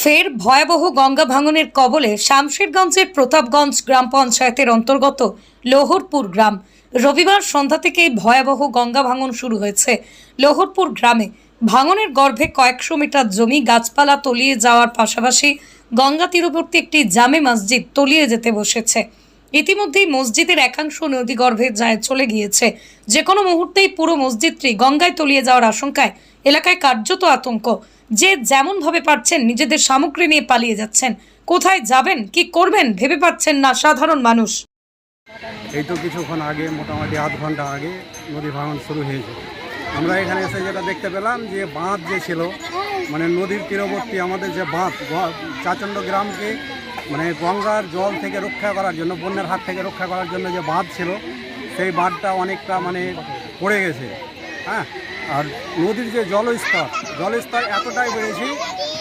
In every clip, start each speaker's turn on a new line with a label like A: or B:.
A: ফের ভয়াবহ গঙ্গা ভাঙনের কবলে শামশেরগঞ্জের প্রতাপগঞ্জ গ্রাম পঞ্চায়েতের অন্তর্গত লোহরপুর গ্রাম। রবিবার সন্ধ্যা থেকেই ভয়াবহ গঙ্গা ভাঙন শুরু হয়েছে। লোহরপুর গ্রামে ভাঙনের গর্ভে কয়েকশো মিটার জমি, গাছপালা তলিয়ে যাওয়ার পাশাপাশি গঙ্গা তীরবর্তী একটি জামে মসজিদ তলিয়ে যেতে বসেছে। ইতিমধ্যেই মসজিদের একাংশ নদীগর্ভে যায় চলে গিয়েছে। যে কোনো মুহূর্তেই পুরো মসজিদটি গঙ্গায় তলিয়ে যাওয়ার আশঙ্কায় এলাকায় কার্যত আতঙ্ক। যে যেমনভাবে পারছেন নিজেদের সামগ্রী নিয়ে পালিয়ে যাচ্ছেন। কোথায় যাবেন, কি করবেন, ভেবে পাচ্ছেন না সাধারণ মানুষ।
B: এই তো কিছুক্ষণ আগে, মোটামুটি আধ ঘণ্টা আগে নদী ভাঙন শুরু হয়েছে। আমরা এখানে এসে যেটা দেখতে পেলাম যে বাঁধ যে ছিল মানে নদীর তীরবর্তী আমাদের যে বাঁধ চাচণ্ড গ্রামকে মানে গঙ্গার জল থেকে রক্ষা করার জন্য, বন্যার হাত থেকে রক্ষা করার জন্য যে বাঁধ ছিল, সেই বাঁধটা অনেকটা মানে পড়ে গেছে। হ্যাঁ? আর নদীর যে জলস্তর জলস্তর এতটাই বেড়েছে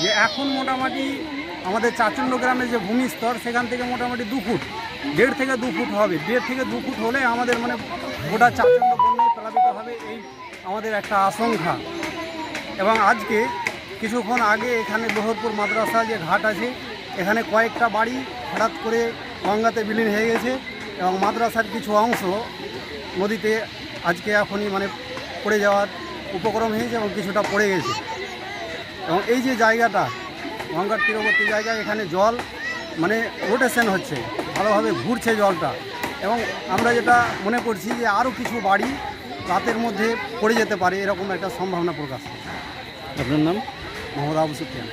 B: যে এখন মোটামুটি আমাদের চাচণ্ড গ্রামের যে ভূমিস্তর, সেখান থেকে মোটামুটি দু ফুট, দেড় থেকে দু ফুট হবে। দেড় থেকে দু ফুট হলে আমাদের মানে গোটা চাচণ্ড বন্যায় প্লাবিত হবে এই আমাদের একটা আশঙ্কা। এবং আজকে কিছুক্ষণ আগে এখানে লোহরপুর মাদ্রাসা যে ঘাট আছে, এখানে কয়েকটা বাড়ি হঠাৎ করে গঙ্গাতে বিলীন হয়ে গেছে এবং মাদ্রাসার কিছু অংশ নদীতে আজকে এখনই মানে পড়ে যাওয়ার উপক্রম হয়েছে এবং কিছুটা পড়ে গেছে। এবং এই যে জায়গাটা গঙ্গার তীরবর্তী জায়গা এখানে জল মানে রোটেশন হচ্ছে ভালোভাবে ঘুরছে জলটা। এবং আমরা যেটা মনে করছি যে আরও কিছু বাড়ি রাতের মধ্যে পড়ে যেতে পারে এরকম একটা সম্ভাবনা প্রকাশ
C: আপনার নাম?
B: মোহাম্মদ আবু সুফিয়ান।